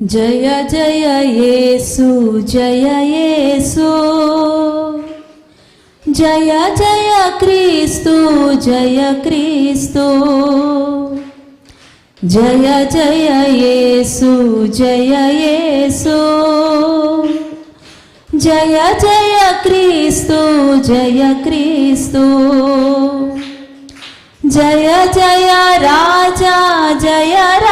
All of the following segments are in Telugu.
జయ జయ యేసు జయ యేసు. జయ జయ క్రీస్తు జయ క్రీస్తు. జయ జయ యేసు జయ యేసు. జయ జయ క్రీస్తు జయ క్రీస్తు. జయ జయ రాజా జయ రా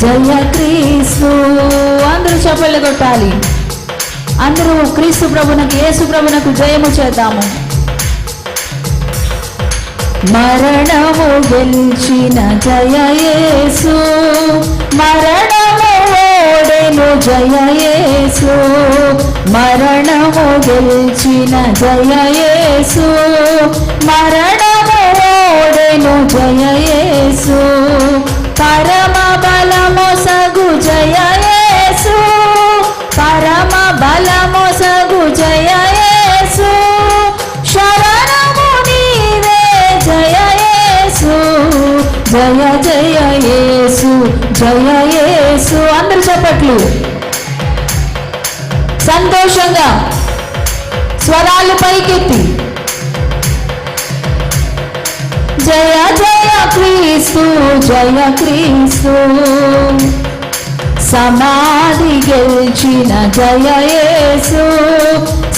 జయ క్రీస్తు. అందరూ చప్పళ్ళు కొట్టాలి. అందరూ క్రీస్తు ప్రభునకు యేసు ప్రభునకు జయము చేద్దాము. మరణము గెలిచిన జయ యేసు. మరణము ఓడెను జయ యేసు. మరణము గెలిచిన జయ యేసు. జయ యేసు అందరు చెప్పట్లు సంతోషంగా స్వరాలు పైకెత్తి. జయ జయ క్రీస్తు జయ క్రీస్తు. సమాధి గెలిచిన జయ యేసు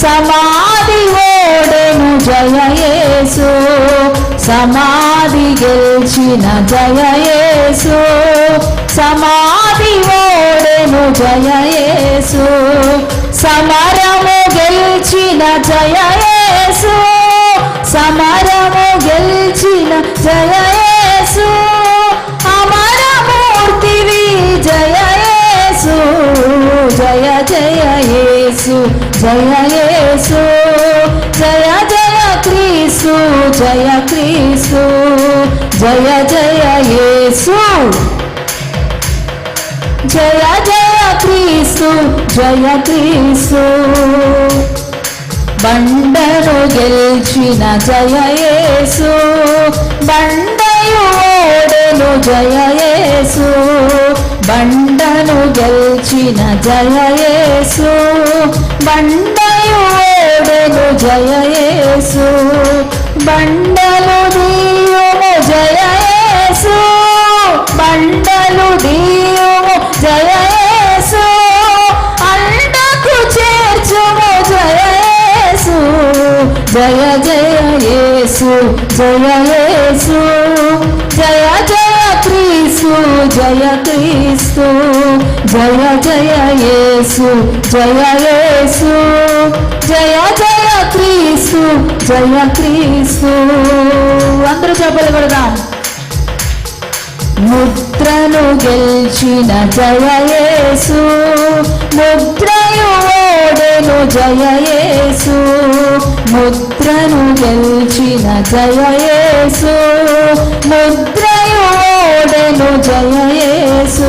సమాధి ఓడెను జయ యేసు సమాధి గెలిచిన జయ యేసు సమాధి జయ యేసు. సమరము గెలిచిన జయ యేసు. సమరము గెలిచిన జయ యేసు. అమరమూర్తివి జయ యేసు. జయ జయ యేసు. జయ యేసు. జయ జయ క్రీస్తు. జయ క్రీస్తు. జయ జయ యేసు. జయ జయ క్రీస్తు జయ క్రీసు బండను గెలిచిన జయ యేసు. బండయు ఓడెను జయ యేసు. బండను గెలిచిన జయ యేసు. బండయు ఓడెను జయ యేసు. బండలు జయ జయ యేసు జయ యేసు జయ జయ క్రీస్తు జయ క్రీస్తు జయ జయ యేసు జయ యేసు జయ జయ క్రీస్తు జయ క్రీస్తు. అందరూ చెప్పలు కొడదాం. ముద్రను గెలిచిన జయ యేసు ముద్రయు జయ యేసు ముద్రను గెలిచిన జయ యేసు ముద్రయు ఓడెను జయ యేసు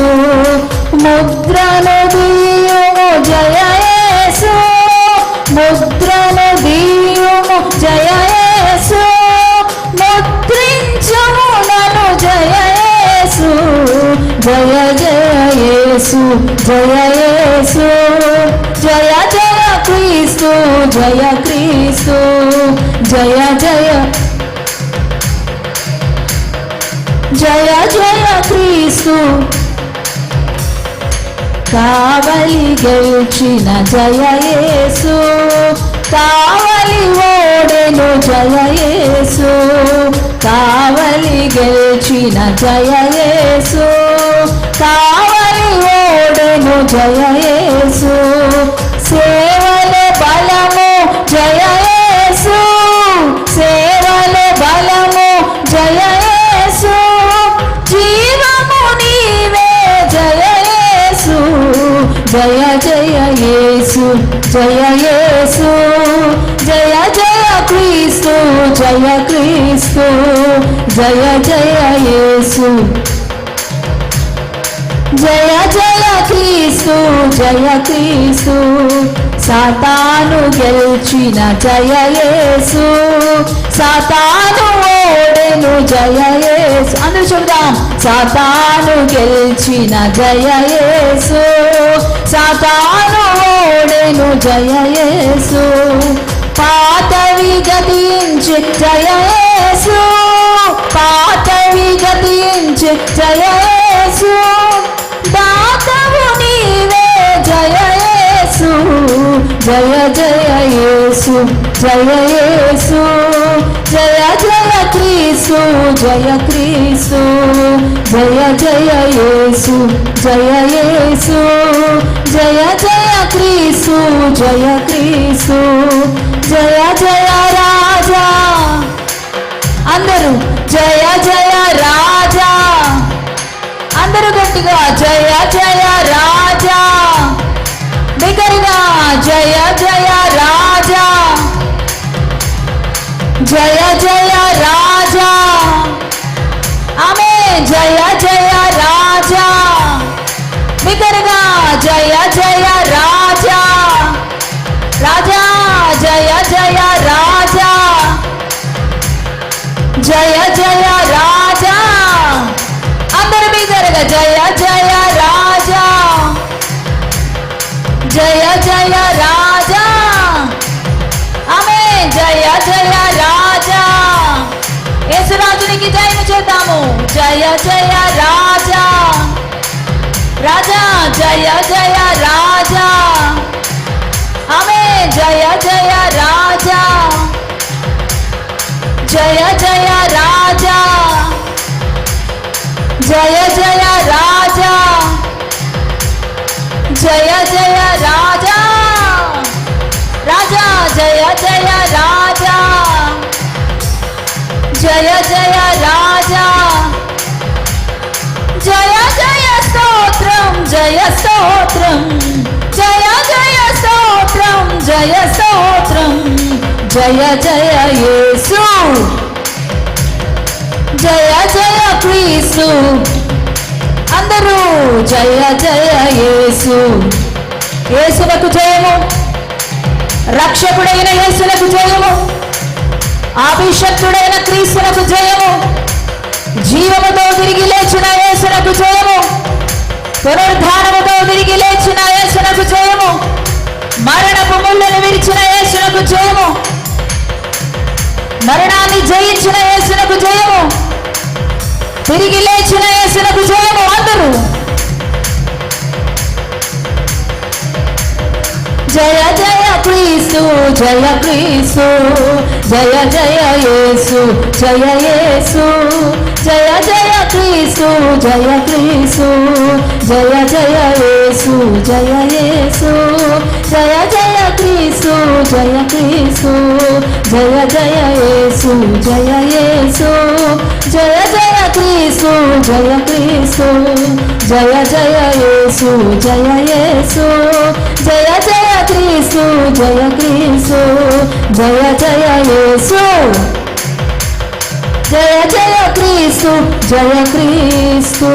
ముద్రను దీయుము జయ యేసు ముద్రను దీయుము జయ యేసు ముద్రించుము నన్ను జయ యేసు జయ జయ యేసు జయ యేసు జయ క్రీస్తు జయ క్రీస్తు జయ జయ. జయ జయ క్రీస్తు. కావలి గెలిచిన జయ యేసు కావలి ఓడెను జయ యేసు కావలి గెలిచిన జయ యేసు కావలి ఓడెను జయ యేసు జయ క్రీస్తు జయ జయ యేసు. జయ జయ క్రీస్తు జయ క్రీస్తు సాతాను గెలిచిన జయ యేసు. సాతాను ఓడెను జయ యేసు. అందరూ చూద్దాం సాతాను గెలిచిన జయ యేసు. సాతాను ఓడెను జయ యేసు. పాతవి గతించి చిట్టయేసు పాతవి గతించి జయ యేసు దాతవు నీవే జయ యేసు జయ జయ యేసు. జయ యేసు జయ క్రీసు జయ క్రీస్తు. జయ జయ యేసు జయ యేసు. జయ క్రీసు జయ క్రీస్తు. అందరూ గట్టిగా జయ జయ రాజా. బిగరగా జయ జయ జయ రాజా. ఆమె జయ జయ రాజా. యేసురాజునికి జయము చేద్దాము. జయ జయ రాజా. రాజా జయ జయ రాజా. ఆమె జయ జయ జయ స్తోత్రం జయ జయ స్తోత్రం జయ స్తోత్రం జయ జయ యేసు. జయ జయ క్రీస్తు. అందరూ జయ జయ యేసు. యేసునకు జయము రక్షకుడైన యేసునకు జయము అభిషక్తుడైన క్రీస్తునకు జయము జీవముతో తిరిగి లేచిన యేసునకు జయము పునరుద్ధానముతో తిరిగి లేచిన యేసునకు జయము. మరణపు ముళ్ళను విరిచిన యేసునకు జయము. మరణాన్ని జయించిన యేసునకు జయము. తిరిగి లేచిన యేసునకు జయము. అందరూ. జయ జయ క్రీస్తు జయ క్రీస్తు జయ జయ యేసు జయ యేసు జయ జయ క్రీసు జయ క్రీసు జయ జయ యేసు జయ యేసు జయ జయ క్రీసు జయ క్రీసు జయ జయ యేసు జయ యేసు జయ జయ క్రీసు జయ క్రీసు జయ జయ యేసు జయ యేసు జయ జయ క్రీసు జయ క్రీసు జయ జయ యేసు. జయ జయ క్రీస్తు జయ క్రీస్తు.